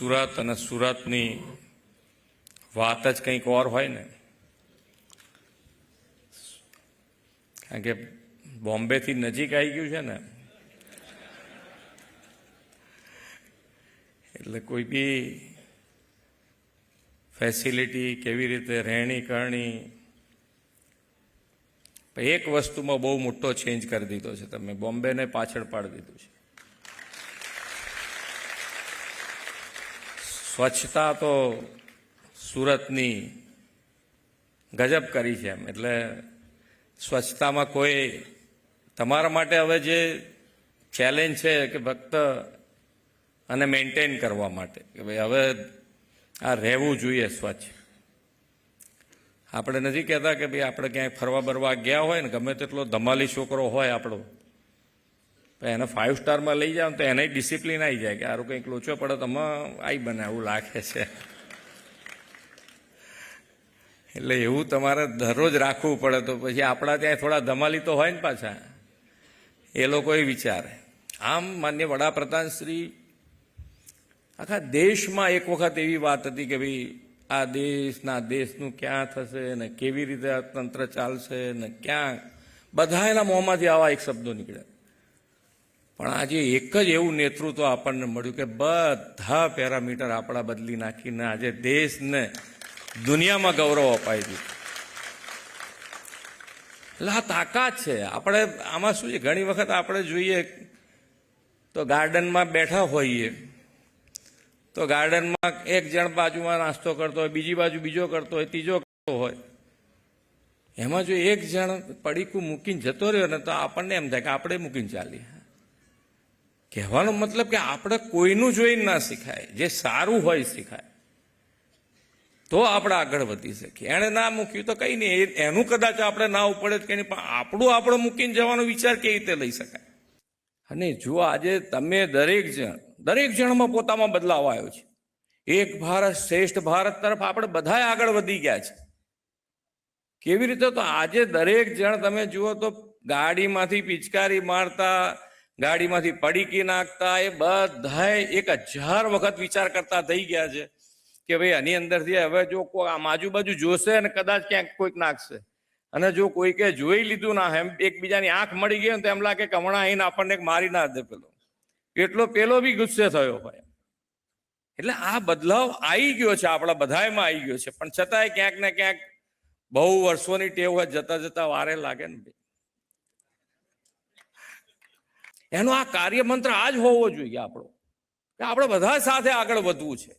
સુરત અને સુરતની વાત જ કંઈક ઓર હોય ને. કારણ કે બોમ્બેથી નજીક આવી ગયું છે ને. એટલે કોઈ બી ફેસિલિટી કેવી રીતે રહેણી કરણી, એક વસ્તુમાં બહુ મોટો ચેન્જ કરી દીધો છે. તમે બોમ્બેને પાછળ પાડી દીધું છે. સ્વચ્છતા તો સુરતની ગજબ કરી છે એમ. એટલે સ્વચ્છતામાં કોઈ, તમારા માટે હવે જે ચેલેન્જ છે કે ફક્ત અને મેન્ટેન કરવા માટે, કે ભાઈ હવે આ રહેવું જોઈએ સ્વચ્છ. આપણે નથી કહેતા કે ભાઈ આપણે ક્યાંય ફરવા બરવા ગયા હોય ને, ગમે તેટલો ધમાલી છોકરો હોય આપણો પણ એને ફાઇવ સ્ટારમાં લઈ જાવ તો એને ડિસિપ્લિન આવી જાય કે આરો કંઈક લોચો પડે તો આવી બને એવું લાગે છે. એટલે એવું તમારે દરરોજ રાખવું પડે તો પછી આપણા ત્યાં થોડા ધમાલી તો હોય ને પાછા. એ લોકોએ વિચારે. આમ માન્ય વડાપ્રધાન શ્રી આખા દેશમાં એક વખત એવી વાત હતી કે ભાઈ આ દેશના દેશનું ક્યાં થશે ને કેવી રીતે આ તંત્ર ચાલશે ને ક્યાં? બધા એના મોંમાંથી આવા એક શબ્દો નીકળ્યા. પણ આજે એક જ એવું નેતૃત્વ આપણને મળ્યું કે બધા પેરામીટર આપણા બદલી નાખીને આજે દેશને દુનિયામાં ગૌરવ અપાઈ દીધું. એટલે આ તાકાત છે. આપણે આમાં શું છે? ઘણી વખત આપણે જોઈએ તો ગાર્ડનમાં બેઠા હોઈએ, તો ગાર્ડનમાં એક જણ બાજુમાં નાસ્તો કરતો હોય, બીજી બાજુ બીજો કરતો હોય, ત્રીજો કરતો હોય. એમાં જો એક જણ પડીકું મૂકીને જતો રહ્યો ને તો આપણને એમ થાય કે આપણે મૂકીને ચાલીએ. કહેવાનો મતલબ કે આપણે કોઈનું જોઈને ના શીખાય, જે સારું હોય શીખાય. તો આપણે આગળ વધી શકીએ. એણે ના મૂક્યું તો કઈ નહીં એનું કદાચ આપણે ના ઉપડે કઈ નહીં, પણ આપણું આપણે મૂકીને જવાનો વિચાર કેવી રીતે લઈ શકાય? અને જો આજે તમે દરેક જણ, દરેક જણમાં પોતામાં બદલાવ આવ્યો છે. એક ભારત શ્રેષ્ઠ ભારત તરફ આપણે બધા આગળ વધી ગયા છે. કેવી રીતે? તો આજે દરેક જણ તમે જુઓ તો ગાડીમાંથી પિચકારી મારતા ગાડીમાંથી પડીકી નાખતા એ બધાએ એક હજાર વખત વિચાર કરતા થઈ ગયા છે કે ભાઈ આની અંદરથી હવે જો કોઈ આમ આજુબાજુ જોશે અને કદાચ ક્યાંક કોઈક નાખશે. અને જો કોઈકે જોઈ લીધું ના, એમ એકબીજાની આંખ મળી ગઈ તો એમ લાગે કે હમણાં આવીને આપણને મારી ના દે પેલો. એટલો પેલો બી ગુસ્સે થયો હોય. એટલે આ બદલાવ આવી ગયો છે, આપણા બધામાં આવી ગયો છે. પણ છતાંય ક્યાંક ને ક્યાંક બહુ વર્ષોની ટેવ હોય જતા જતા વારે લાગે ને ભાઈ. એનો આ કાર્યમંત્ર આ જ હોવો જોઈએ આપણો. કે આપણે બધા સાથે આગળ વધવું છે.